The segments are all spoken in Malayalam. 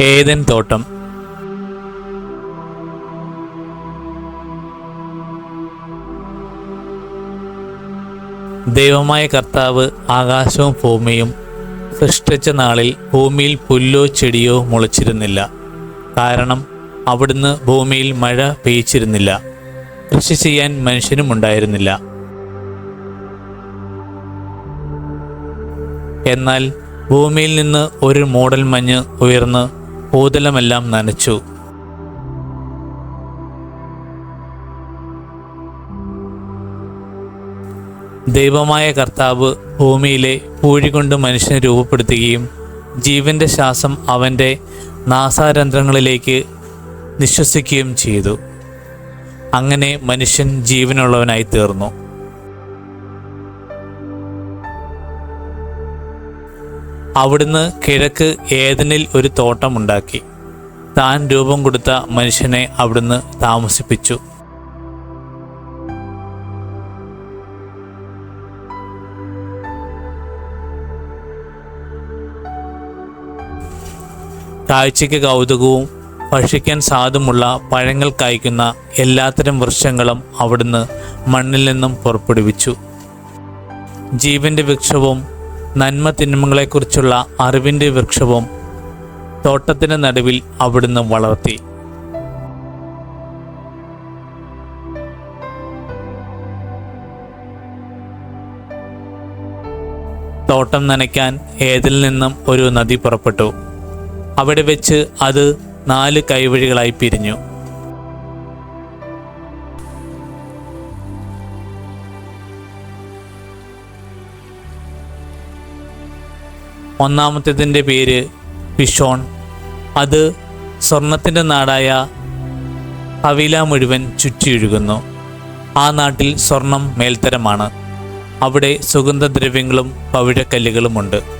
ഏതൻ തോട്ടം? ദൈവമായ കർത്താവ് ആകാശവും ഭൂമിയും സൃഷ്ടിച്ച നാളിൽ ഭൂമിയിൽ പുല്ലോ ചെടിയോ മുളച്ചിരുന്നില്ല. കാരണം അവിടുന്ന് ഭൂമിയിൽ മഴ പെയ്ച്ചിരുന്നില്ല കൃഷി ചെയ്യാൻ മനുഷ്യനും ഉണ്ടായിരുന്നില്ല. എന്നാൽ ഭൂമിയിൽ നിന്ന് ഒരു മൂടൽ മഞ്ഞ് ഉയർന്ന് ഭൂതലമെല്ലാം നനച്ചു. ദൈവമായ കർത്താവ് ഭൂമിയിലെ പൂഴി കൊണ്ട് മനുഷ്യനെ രൂപപ്പെടുത്തുകയും ജീവന്റെ ശ്വാസം അവന്റെ നാസാരന്ധ്രങ്ങളിലേക്ക് നിശ്വസിക്കുകയും ചെയ്തു. അങ്ങനെ മനുഷ്യൻ ജീവനുള്ളവനായി തീർന്നു. അവിടുന്ന് കിഴക്ക് ഏതനിൽ ഒരു തോട്ടമുണ്ടാക്കി താൻ രൂപം കൊടുത്ത മനുഷ്യനെ അവിടുന്ന് താമസിപ്പിച്ചു. കാഴ്ചയ്ക്ക് കൗതുകവും ഭക്ഷിക്കാൻ സാധുമുള്ള പഴങ്ങൾ കായ്ക്കുന്ന എല്ലാത്തരം വൃക്ഷങ്ങളും അവിടുന്ന് മണ്ണിൽ നിന്നും പുറപ്പെടുവിച്ചു. ജീവന്റെ വൃക്ഷവും നന്മ തിന്മകളെക്കുറിച്ചുള്ള അറിവിന്റെ വൃക്ഷവും തോട്ടത്തിന് നടുവിൽ അവിടുന്ന് വളർത്തി. തോട്ടം നനയ്ക്കാൻ ഏതിൽ നിന്നും ഒരു നദി പുറപ്പെട്ടു. അവിടെ വെച്ച് അത് നാല് കൈവഴികളായി പിരിഞ്ഞു. ഒന്നാമത്തേതിന്റെ പേര് പിഷോൺ അത് സ്വർണത്തിന്റെ നാടായ ഹവില മുഴുവൻ ചുറ്റിയൊഴുകുന്നു. ആ നാട്ടിൽ സ്വർണം മേൽത്തരമാണ്. അവിടെ സുഗന്ധദ്രവ്യങ്ങളും പവിഴക്കല്ലുകളുമുണ്ട്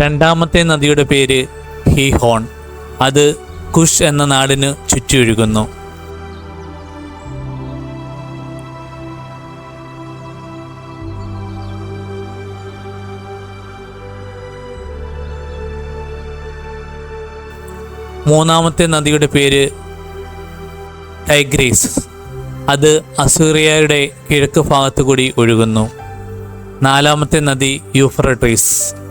രണ്ടാമത്തെ നദിയുടെ പേര് ഹീഹോൺ. അത് കുഷ് എന്ന നാടിന് ചുറ്റിയൊഴുകുന്നു മൂന്നാമത്തെ നദിയുടെ പേര് ടൈഗ്രീസ്. അത് അസൂറിയയുടെ കിഴക്ക് ഭാഗത്തു കൂടി ഒഴുകുന്നു. നാലാമത്തെ നദി യൂഫ്രട്ടീസ്.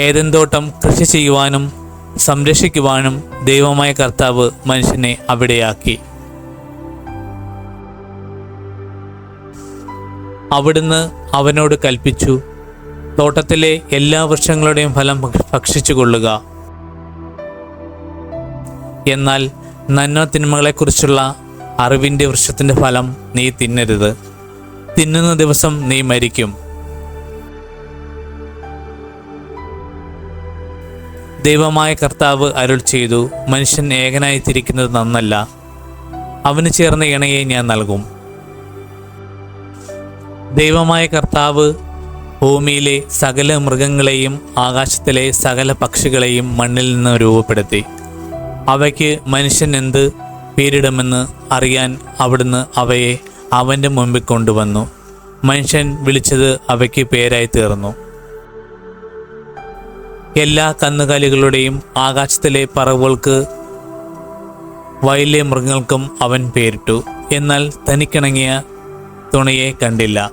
ഏതൻ തോട്ടം കൃഷി ചെയ്യുവാനും സംരക്ഷിക്കുവാനും ദൈവമായ കർത്താവ് മനുഷ്യനെ അവിടെയാക്കി. അവിടുന്ന് അവനോട് കൽപ്പിച്ചു തോട്ടത്തിലെ എല്ലാ വൃക്ഷങ്ങളുടെയും ഫലം ഭക്ഷിച്ചു കൊള്ളുക എന്നാൽ നന്മ തിന്മകളെക്കുറിച്ചുള്ള അറിവിന്റെ വൃക്ഷത്തിന്റെ ഫലം നീ തിന്നരുത്. തിന്നുന്ന ദിവസം നീ മരിക്കും. ദൈവമായ കർത്താവ് അരുൾ ചെയ്തു മനുഷ്യൻ ഏകനായി തിരിക്കുന്നത് നന്നല്ല. അവന് ചേർന്ന ഇണയെ ഞാൻ നൽകും. ദൈവമായ കർത്താവ് ഭൂമിയിലെ സകല മൃഗങ്ങളെയും ആകാശത്തിലെ സകല പക്ഷികളെയും മണ്ണിൽ നിന്ന് രൂപപ്പെടുത്തി. അവയ്ക്ക് മനുഷ്യൻ എന്ത് പേരിടുമെന്ന് അറിയാൻ അവിടുന്ന് അവയെ അവന്റെ മുമ്പിൽ കൊണ്ടുവന്നു. മനുഷ്യൻ വിളിച്ചത് അവയ്ക്ക് പേരായി തീർന്നു. എല്ലാ കന്നുകാലികളുടെയും ആകാശത്തിലെ പറവുകൾക്ക് വയലിലെ മൃഗങ്ങൾക്കും അവൻ പേരിട്ടു. എന്നാൽ തനിക്കിണങ്ങിയ തുണയെ കണ്ടില്ല.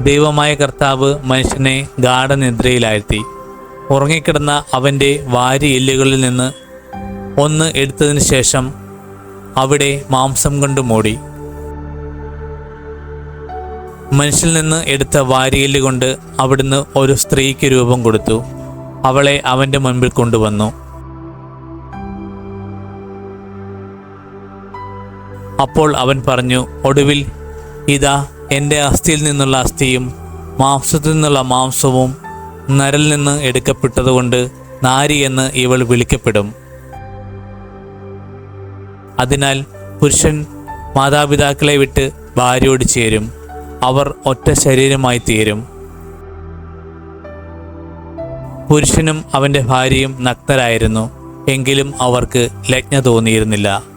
ദൈവമായ കർത്താവ് മനുഷ്യനെ ഗാഠനിദ്രയിലാഴ്ത്തി. ഉറങ്ങിക്കിടന്ന അവന്റെ വാരി എല്ലുകളിൽ നിന്ന് ഒന്ന് എടുത്തതിന് ശേഷം അവിടെ മാംസം കൊണ്ട് മൂടി. മനുഷ്യൽ നിന്ന് എടുത്ത വാരിയൽ കൊണ്ട് അവിടുന്ന് ഒരു സ്ത്രീക്ക് രൂപം കൊടുത്തു. അവളെ അവന്റെ മുൻപിൽ കൊണ്ടുവന്നു. അപ്പോൾ അവൻ പറഞ്ഞു ഒടുവിൽ ഇതാ എന്റെ അസ്ഥിയിൽ നിന്നുള്ള അസ്ഥിയും മാംസത്തിൽ നിന്നുള്ള മാംസവും നരൽ നിന്ന് എടുക്കപ്പെട്ടതുകൊണ്ട് നാരി എന്ന് ഇവൾ വിളിക്കപ്പെടും. അതിനാൽ പുരുഷൻ മാതാപിതാക്കളെ വിട്ട് ഭാര്യയോട് ചേരും. അവർ ഒറ്റ ശരീരമായി തീരും. പുരുഷനും അവന്റെ ഭാര്യയും നഗ്നരായിരുന്നു. എങ്കിലും അവർക്ക് ലജ്ഞ തോന്നിയിരുന്നില്ല.